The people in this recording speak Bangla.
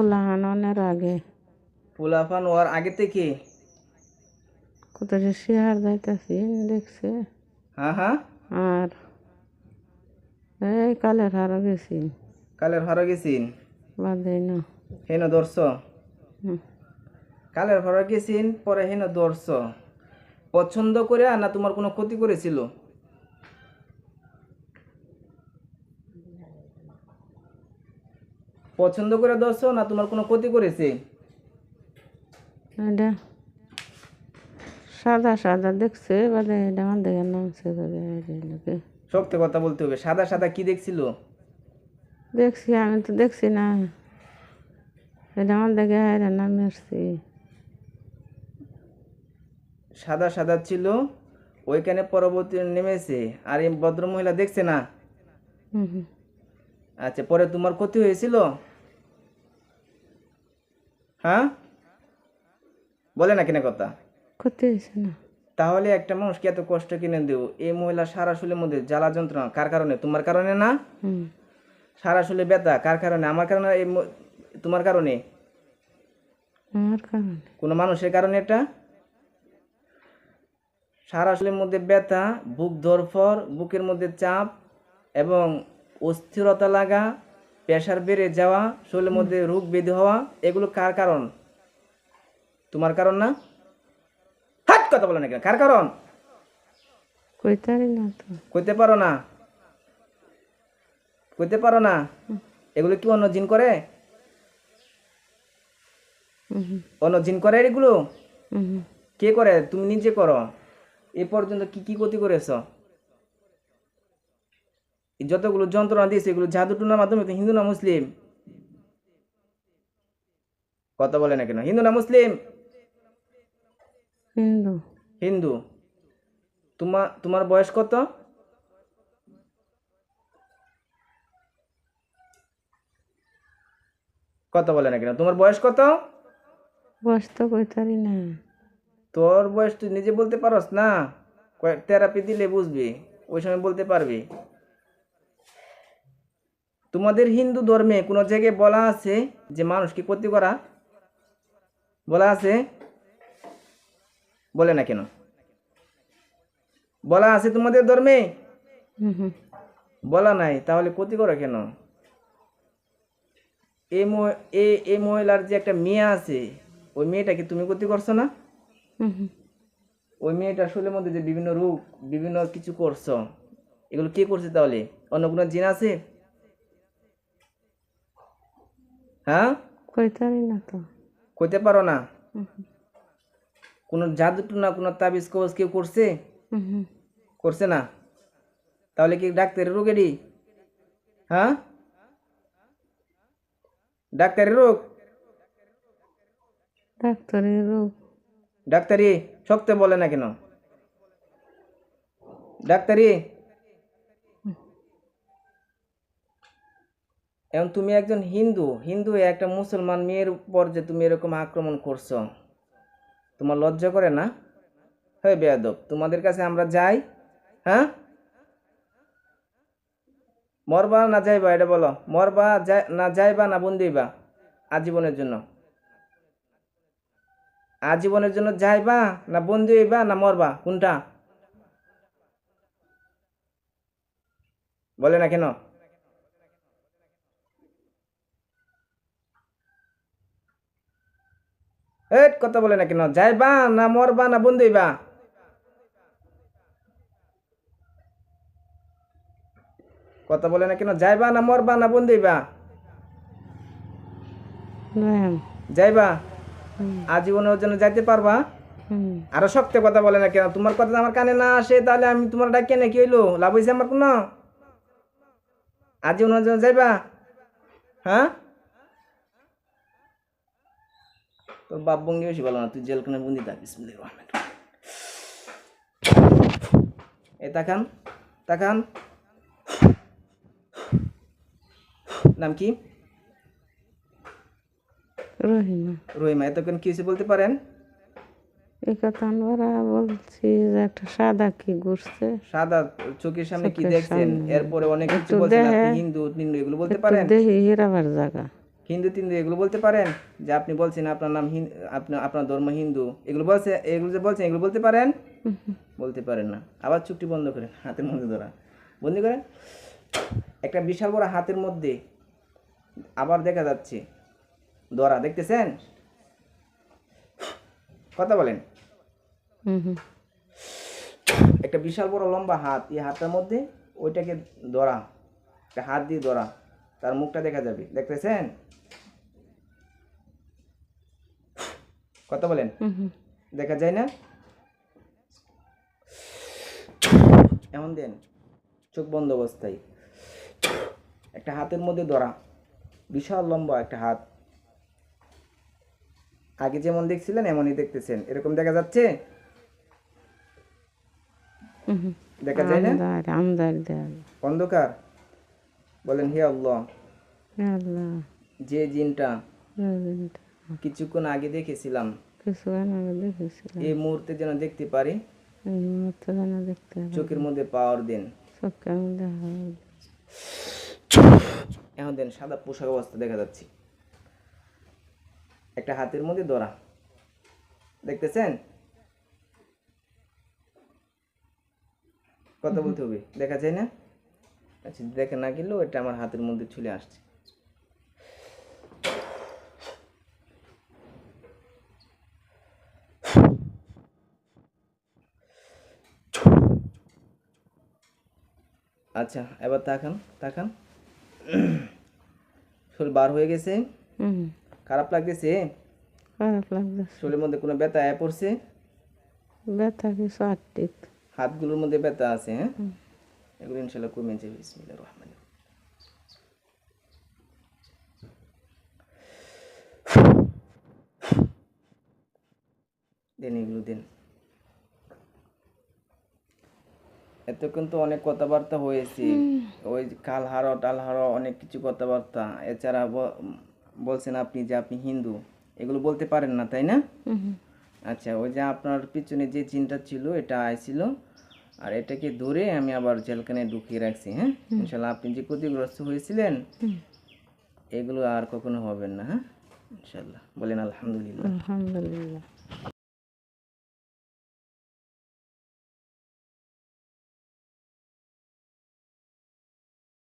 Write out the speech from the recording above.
পোলাহানের আগে। পোলাপান ওর আগে থেকে? কত যে শেয়ার যাইতেছি দেখছে? হ্যাঁ হ্যাঁ। আর এই কালের হারও গেছি কালের হরে গেছিন? বাদে না। হেন দর্শ। কালের হরে গেছিন পরে হেন দর্শ পছন্দ করে না তোমার কোনো ক্ষতি করেছিল? পছন্দ করে দর্শ না তোমার কোনো ক্ষতি করেছে? এটা সাদা সাদা দেখছে বাদে এটা আমার দেখে নামছে কথা বলতে হবে সাদা সাদা কি দেখছিল? দেখছি আমি তো দেখছি না। এটা আমার দেখে নামে আসছি। সাদা সাদা ছিল ওইখানে পরবর্তী নেমেছে আর এই ভদ্রমহিলা দেখছে না। আচ্ছা পরে তোমার ক্ষতি হয়েছিল? হ্যাঁ? বলে না কিনা কথা? ক্ষতি হয়েছে না। তাহলে একটা মানুষকে এত কষ্ট কিনে দেও এই মহিলা সারা শুলের মধ্যে জ্বালা যন্ত্রণা কার কারণে? তোমার কারণে না? সারা শুলে ব্যথা কার কারণে? আমার কারণে এই তোমার কারণে? আমার কারণে। কোনো মানুষের কারণে এটা? সারা শরীরের মধ্যে ব্যথা বুক ধরফর বুকের মধ্যে চাপ এবং অস্থিরতা লাগা প্রেশার বেড়ে যাওয়া শরীরের মধ্যে রোগ বেঁধে হওয়া এগুলো কার কারণ? তোমার কারণ না? হাট কথা বলে না কেন? কার কারণ? কইতে পারো না কইতে পারো না? এগুলো কি অন্য জিন করে। অন্য জিন করে এগুলো। কে করে? তুমি নিজে করো। এ পর্যন্ত কি কি ক্ষতি করেছ? যতগুলো যন্ত্রণা দিয়েছে এগুলো জাদু টুনার মাধ্যমে হিন্দু না মুসলিম? কথা বলে না কেন? হিন্দু না মুসলিম? হিন্দু। হিন্দু। তোমার তোমার বয়স কত? কথা বলে না কেন? তোমার বয়স কত? বয়স তো কইতারি না। তোর বয়স তুই নিজে বলতে পারস না? কয়েক থেরাপি দিলে বুঝবি ওই সময় বলতে পারবি। তোমাদের হিন্দু ধর্মে কোনো জায়গায় বলা আছে যে মানুষকে ক্ষতি করা? বলা আছে? বলে না কেন? বলা আছে তোমাদের ধর্মে। বলা নাই তাহলে ক্ষতি করে কেন? এই এই মহিলার যে একটা মেয়ে আছে ওই মেয়েটাকে তুমি ক্ষতি করছ না। ওই মেয়েটা শরীরের মধ্যে যে বিভিন্ন রোগ বিভিন্ন কিছু করছ এগুলো কে করছে তাহলে? অন্য কোনো জিন আছে? হ্যাঁ? কইতারি না তো কইতে পারো না। কোনো জাদু টুনা কোনো তাবিজ কবজ কেউ করছে। করছে না? তাহলে কি ডাক্তারের রোগেরই? হ্যাঁ? ডাক্তারের রোগ? ডাক্তারের রোগ। ডাক্তারি শক্ত বলে না কেন? ডাক্তারি এখন তুমি একজন হিন্দু হিন্দু একটা মুসলমান মেয়ের উপর যে তুমি এরকম আক্রমণ করছ, তোমার লজ্জা করে না? হ্যাঁ বেয়াদব, তোমাদের কাছে আমরা যাই হ্যাঁ? মরবা না যাইবা, এটা বলো। মরবা না যাইবা না বন্দিবা আজীবনের জন্য? আজীবনের জন্য যাইবা না বন্দি হইবা না মরবা? কোনটা? বলে না কেন? এই কথা বলে না কেন? যাইবা না মরবা না বন্দি হইবা কথা বলে না কেন? যাইবা না মরবা না ম্যাম। যাইবা? আজীবনের জন্য যাইতে পারবা? আরও শক্ত কথা বলে না কেন? তোমার কথা আমার কানে না আসে তাহলে আমি তোমার ডাকিয়ে না কি হইল? লাভ হয়েছে আমার কোনো? আজীবন জন্য যাইবা? হ্যাঁ? তোর বাপ বঙ্গি বেশি ভালো না তুই জেলখানে বন্দি থাক বিসমিল্লাহির রহমানির রহিম। এ তাকান তাকান। নাম কি? রহিমা। রহিমা এতক্ষণ কি হয়েছে বলতে পারেন? এই কথা আমরা বলছি যে একটা সাদা কি ঘুরছে। সাদা চোখের সামনে কি দেখছেন? এরপরে অনেক কিছু বলছেন আপনি হিন্দু এগুলো বলতে পারেন? দেখি হিরাবার জায়গা। হিন্দু তিন্দু এগুলো বলতে পারেন? যে আপনি বলছেন আপনার নাম আপনার আপনার ধর্ম হিন্দু এগুলো বলছে এগুলো যে বলছেন এগুলো বলতে পারেন? বলতে পারেন না। আবার চুক্তি বন্ধ করেন হাতের মধ্যে ধরা। বন্ধ করেন। একটা বিশাল বড় হাতের মধ্যে আবার দেখা যাচ্ছে। দরা দেখতেছেন? কথা বলেন। একটা বিশাল বড় লম্বা হাত এই হাতটার মধ্যে ওইটাকে ধরা একটা হাত দিয়ে ধরা তার মুখটা দেখা যাবে। দেখতেছেন? কথা বলেন। দেখা যায় না? এমন দেন চোখ বন্ধ অবস্থায়। একটা হাতের মধ্যে ধরা বিশাল লম্বা একটা হাত। আগে যেমন দেখছিলেন এমনই দেখতেছেন। এরকম দেখা যাচ্ছে? দেখা যায় না? অন্ধকার। বলেন হে আল্লাহ। যে জিনটা। কিছুক্ষণ আগে দেখেছিলাম। কিছুক্ষণ আগে দেখেছিলাম। এই মুহূর্তে যেন দেখতে পারি এই মুহূর্তে যেন দেখতে হবে চোখের মধ্যে পাওয়ার দিন। চোখের মধ্যে এখন দেন সাদা পোশাক অবস্থা দেখা যাচ্ছে। একটা হাতের মধ্যে ধরা দেখতেছেন? কথা বলতে হবে দেখা যায় না? আচ্ছা দেখে না গেলেও এটা আমার হাতের মধ্যে চলে আসছে। আচ্ছা এবার তাকান তাকান। শরীর বার হয়ে গেছে। খারাপ লাগতেছে? খারাপ লাগতেছে। শরীরের মধ্যে কোনো ব্যথা আয়া পড়ছে? ব্যথা কিছু আটটিক হাতগুলোর মধ্যে ব্যথা আছে হ্যাঁ? এগুলো ইনশাল্লাহ কমে যাবে বিসমিল্লাহ রহমান দেন এগুলো দেন। এতক্ষণ কিন্তু অনেক কথাবার্তা হয়েছে। ওই কাল হারো টাল হারো অনেক কিছু কথাবার্তা। এছাড়া বলছেন আপনি যে আপনি হিন্দু এগুলো বলতে পারেন না তাই না। আচ্ছা ওই যে আপনার পিছনে যে চিন্তা ছিল এটা আইছিল। আর এটাকে ধরে আমি আবার জেলখানে ঢুকিয়ে রাখছি হ্যাঁ? ইনশাল্লাহ আপনি যে ক্ষতিগ্রস্ত হয়েছিলেন এগুলো আর কখনো হবেন না হ্যাঁ? ইনশাল্লাহ। বলেন আলহামদুলিল্লাহ। আলহামদুলিল্লাহ।